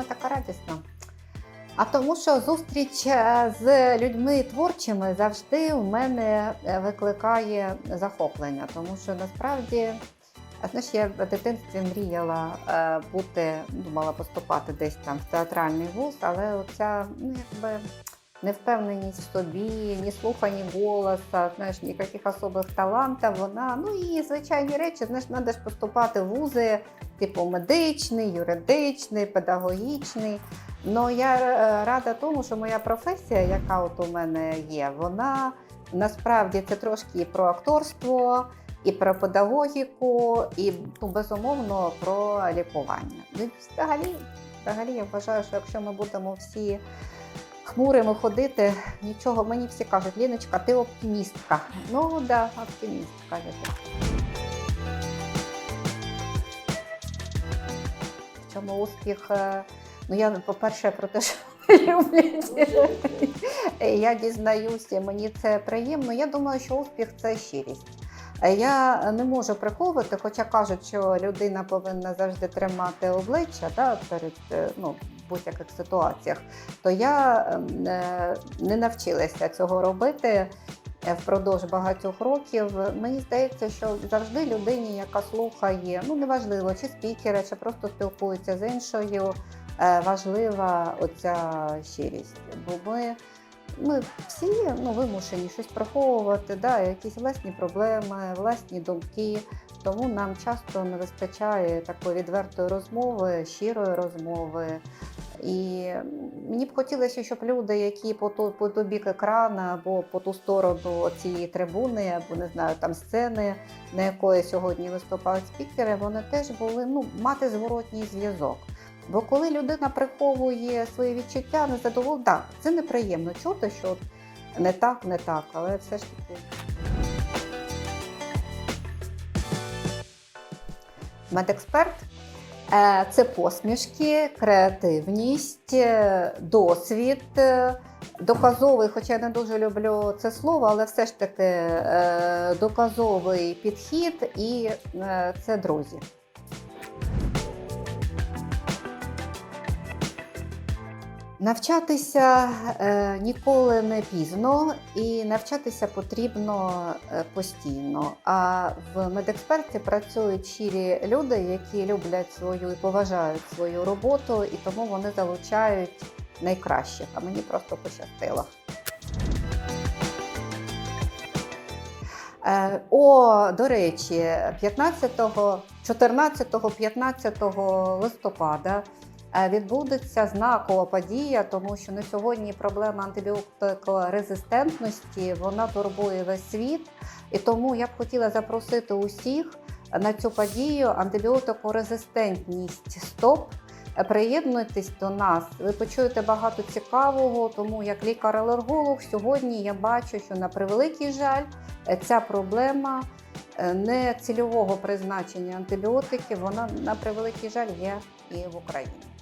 я така радісна? А тому, що зустріч е, з людьми творчими завжди в мене е, викликає захоплення, тому що насправді. Знаєш, я в дитинстві мріяла е, бути, думала поступати десь там в театральний вуз, але оця ну, якби невпевненість в собі, ні слуха, ні голоса, знаєш, ніяких особих талантів, вона, ну і звичайні речі, знаєш, треба ж поступати в вузи, типу медичний, юридичний, педагогічний. Ну я е, рада тому, що моя професія, яка от у мене є, вона насправді це трошки і про акторство, і про педагогіку, і ну, безумовно про лікування. Ну, взагалі, взагалі, я вважаю, що якщо ми будемо всі хмурими ходити, нічого, мені всі кажуть, Ліночка, ти оптимістка. Ну так, да, оптимістка. В чому успіх? е, Ну, я, по-перше, про те, що люблять. Я дізнаюся, мені це приємно. Я думаю, що успіх це щирість. Е, Я не можу приховувати, хоча кажуть, що людина повинна завжди тримати обличчя да, перед е, ну, будь-яких ситуаціях, то я ем, не навчилася цього робити е, впродовж багатьох років. Мені здається, що завжди людині, яка слухає, ну неважливо, чи спікера, чи просто спілкується з іншою, важлива оця щирість. Бо ми, ми всі ну, вимушені щось приховувати, да, якісь власні проблеми, власні думки. Тому нам часто не вистачає такої відвертої розмови, щирої розмови. І мені б хотілося, щоб люди, які по ту по ту бік екрана або по ту сторону цієї трибуни, або не знаю, там сцени, на якої сьогодні виступають спікери, вони теж були ну, мати зворотній зв'язок. Бо коли людина приховує свої відчуття, незадоволення, так, це неприємно чути, що не так, не так, але все ж таки. Медексперт Е, Це посмішки, креативність, е, досвід, е, доказовий, хоча я не дуже люблю це слово, але все ж таки доказовий підхід і це друзі. Навчатися е, ніколи не пізно, і навчатися потрібно е, постійно. А в медексперті працюють щирі люди, які люблять свою і поважають свою роботу, і тому вони залучають найкращих. А мені просто пощастило. Е, О, до речі, 15, 14, 15 листопада відбудеться знакова подія, тому що на сьогодні проблема антибіотикорезистентності вона турбує весь світ. І тому я б хотіла запросити усіх на цю подію антибіотикорезистентність СТОП. Приєднуйтесь до нас, ви почуєте багато цікавого, тому як лікар-алерголог сьогодні я бачу, що на превеликий жаль е, ця проблема е, не цільового призначення антибіотиків, вона на превеликий жаль є і в Україні.